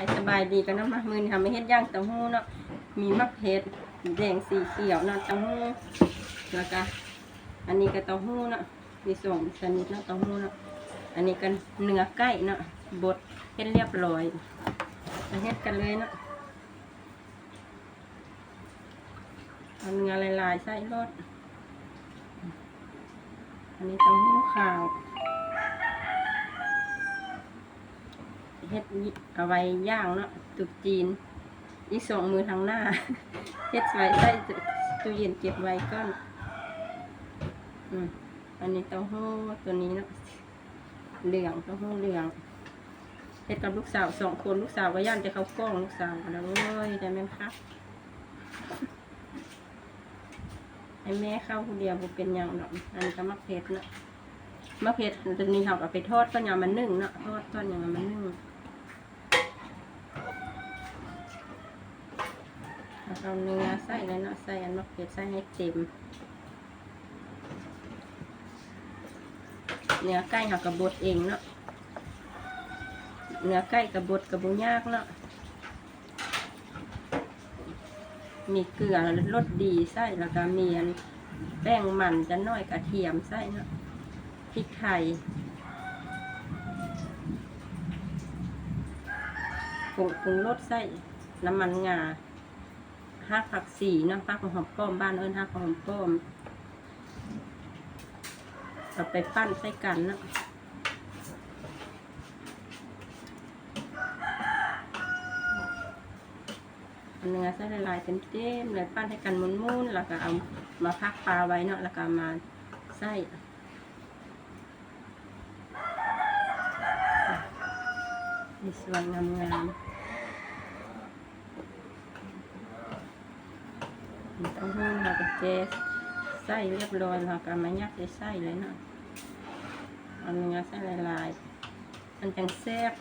ายสบายดีกันเนาะมามือนี่ทำไม่เฮ็ดย่างเต้าหู้เนาะมีมะเขือแดงสีเขียวเนาะเต้าหู้แล้วก็อันนี้ก็เต้าหู้เนาะมีสองชนิดเนาะเต้าหู้เนาะอันนี้กันเนื้อไก่เนาะบดเฮ็ดเรียบร้อยมาเฮ็ดกันเลยเนาะเอาเนื้อลายๆใส่รสอันนี้เต้าหู้ขาว เฮ็ดเอาไว้ย่างเนาะตุกจีน อีกสองมือทางหน้าเฮ็ดไว้ใส่ตู้เย็นเก็บไว้ก่อนอืมอันนี้เต้าหู้ตัวนี้เนาะเหลืองเต้าหู้เหลืองเฮ็ดกับลูกสาวสองคนลูกสาวก็ย่านจะเข้ากล้องลูกสาวแล้วโอ้ยได้ไหมครับให้แม่เข้าคนเดียวบ่เป็นหยังดอกอันนี้ก็มักเผ็ดเนาะมักเผ็ดตัวนี้เขาก็ไปทอดก็ยังมันนึ่งเนาะทอดตอนยังมันนึ่ง เอาเนื้อใส่เลยเนาะใส่อันมะเขือใส่ให้เต็ม เนื้อไก่หักกระบดเองเนาะเนื้อไก่กระบดกระบุยากเนาะมีเกลือรสดีใส่แล้วก็มีอันแป้งมันจะน้อยกระเทียมใส่เนาะพริกไทยปรุงปรุงรสใส่น้ำมันงา หักผักสีเนาะผักหอมป้อมบ้านเอิ้นหักหอมป้อมเอาไปปั้นใส่กันเนาะเนื้อใส่ละลายเต็มเต็มเลยปั้นให้กันมุนๆแล้วก็เอามาพักปลาไว้เนาะแล้วก็มาใส่มีส่วนงามๆ เต้าหู้เราก็เจไส้เรียบร้อยเราก็มายัดใส่ไส้เลยเนาะเอาเนื้อใส่ละลายๆมันจังแซ่บ